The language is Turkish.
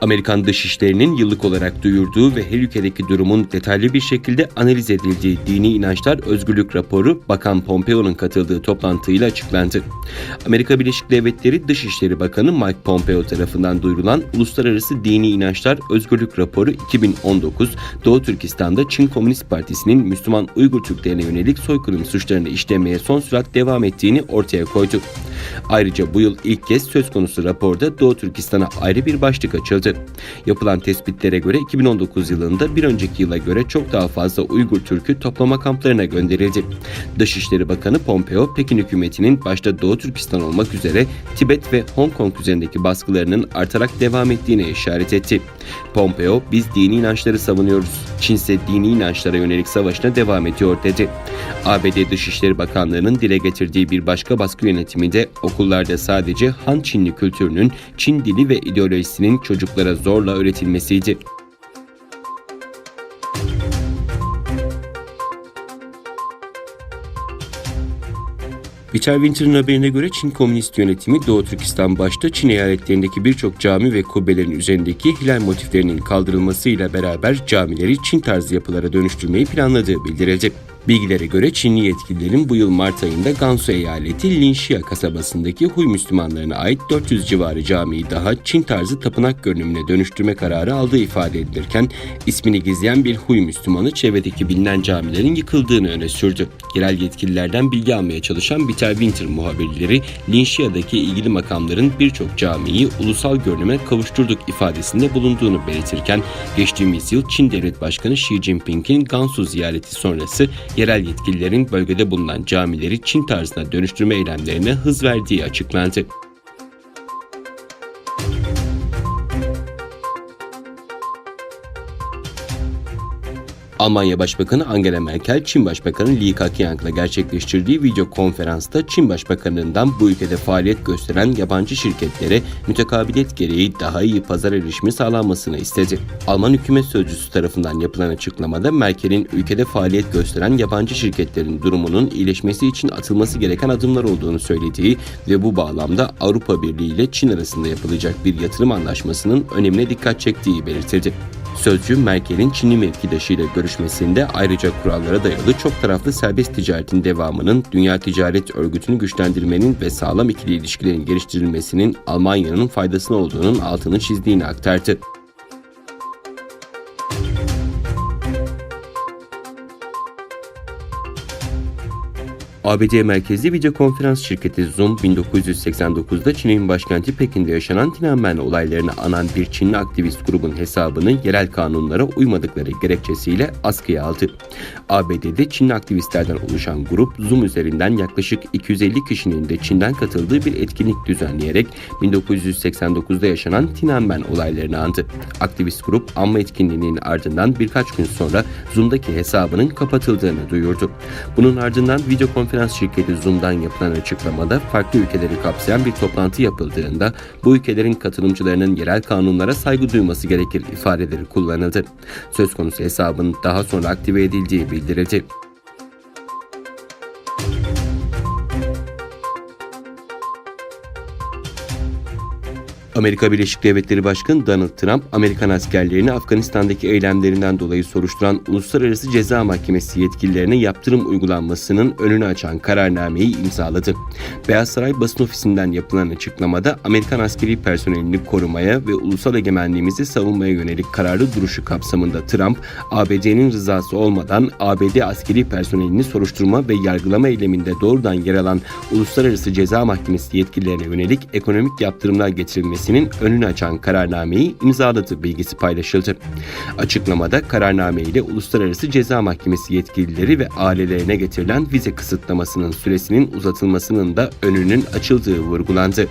Amerikan Dışişleri'nin yıllık olarak duyurduğu ve her ülkedeki durumun detaylı bir şekilde analiz edildiği Dini İnançlar Özgürlük raporu Bakan Pompeo'nun katıldığı toplantıyla açıklandı. Amerika Birleşik Devletleri Dışişleri Bakanı Mike Pompeo tarafından duyurulan Uluslararası Dini İnançlar Özgürlük raporu 2019 Doğu Türkistan'da Çin Komünist Partisi'nin Müslüman Uygur Türklerine yönelik soykırım suçlarını işlemeye son sürat devam ettiğini ortaya koydu. Ayrıca bu yıl ilk kez söz konusu raporda Doğu Türkistan'a ayrı bir başlık açıldı. Yapılan tespitlere göre 2019 yılında bir önceki yıla göre çok daha fazla Uygur Türk'ü toplama kamplarına gönderildi. Dışişleri Bakanı Pompeo, Pekin hükümetinin başta Doğu Türkistan olmak üzere Tibet ve Hong Kong üzerindeki baskılarının artarak devam ettiğine işaret etti. Pompeo, biz dini inançları savunuyoruz. Çin ise dini inançlara yönelik savaşına devam ediyor dedi. ABD Dışişleri Bakanlığı'nın dile getirdiği bir başka baskı yönetiminde okullarda sadece Han Çinli kültürünün, Çin dili ve ideolojisinin çocuklara zorla öğretilmesiydi. Richard Winter'ın haberine göre Çin Komünist Yönetimi Doğu Türkistan başta Çin eyaletlerindeki birçok cami ve kubbelerin üzerindeki hilal motiflerinin kaldırılmasıyla beraber camileri Çin tarzı yapılara dönüştürmeyi planladığı bildirildi. Bilgilere göre Çinli yetkililerin bu yıl Mart ayında Gansu eyaleti Linxia kasabasındaki Huy Müslümanlarına ait 400 civarı camiyi daha Çin tarzı tapınak görünümüne dönüştürme kararı aldığı ifade edilirken ismini gizleyen bir Huy Müslümanı çevredeki bilinen camilerin yıkıldığını öne sürdü. Yerel yetkililerden bilgi almaya çalışan Bitter Winter muhabirleri Linxia'daki ilgili makamların birçok camiyi ulusal görünüme kavuşturduk ifadesinde bulunduğunu belirtirken geçtiğimiz yıl Çin Devlet Başkanı Xi Jinping'in Gansu ziyareti sonrası yerel yetkililerin bölgede bulunan camileri Çin tarzına dönüştürme eylemlerine hız verdiği açıklandı. Almanya Başbakanı Angela Merkel, Çin Başbakanı Li Keqiang'la gerçekleştirdiği video konferansta Çin Başbakanı'ndan bu ülkede faaliyet gösteren yabancı şirketlere mütekabiliyet gereği daha iyi pazar erişimi sağlanmasını istedi. Alman hükümet sözcüsü tarafından yapılan açıklamada Merkel'in ülkede faaliyet gösteren yabancı şirketlerin durumunun iyileşmesi için atılması gereken adımlar olduğunu söylediği ve bu bağlamda Avrupa Birliği ile Çin arasında yapılacak bir yatırım anlaşmasının önemine dikkat çektiği belirtildi. Sözcü Merkel'in Çinli mevkidaşıyla görüşmesinde ayrıca kurallara dayalı çok taraflı serbest ticaretin devamının, Dünya Ticaret Örgütü'nü güçlendirmenin ve sağlam ikili ilişkilerin geliştirilmesinin Almanya'nın faydasına olduğunun altını çizdiğini aktardı. ABD merkezli video konferans şirketi Zoom 1989'da Çin'in başkenti Pekin'de yaşanan Tiananmen olaylarını anan bir Çinli aktivist grubun hesabını yerel kanunlara uymadıkları gerekçesiyle askıya aldı. ABD'de Çinli aktivistlerden oluşan grup Zoom üzerinden yaklaşık 250 kişinin de Çin'den katıldığı bir etkinlik düzenleyerek 1989'da yaşanan Tiananmen olaylarını andı. Aktivist grup anma etkinliğinin ardından birkaç gün sonra Zoom'daki hesabının kapatıldığını duyurdu. Bunun ardından video konferans şirketi Zoom'dan yapılan açıklamada farklı ülkeleri kapsayan bir toplantı yapıldığında bu ülkelerin katılımcılarının yerel kanunlara saygı duyması gerekir ifadeleri kullanıldı. Söz konusu hesabın daha sonra aktive edildiği bildirildi. Amerika Birleşik Devletleri Başkanı Donald Trump, Amerikan askerlerini Afganistan'daki eylemlerinden dolayı soruşturan Uluslararası Ceza Mahkemesi yetkililerine yaptırım uygulanmasının önünü açan kararnameyi imzaladı. Beyaz Saray basın ofisinden yapılan açıklamada Amerikan askeri personelini korumaya ve ulusal egemenliğimizi savunmaya yönelik kararlı duruşu kapsamında Trump, ABD'nin rızası olmadan ABD askeri personelini soruşturma ve yargılama eyleminde doğrudan yer alan Uluslararası Ceza Mahkemesi yetkililerine yönelik ekonomik yaptırımlar getirilmesi edilmesinin önünü açan kararnameyi imzaladığı bilgisi paylaşıldı. Açıklamada kararname ile Uluslararası Ceza Mahkemesi yetkilileri ve ailelerine getirilen vize kısıtlamasının süresinin uzatılmasının da önünün açıldığı vurgulandı.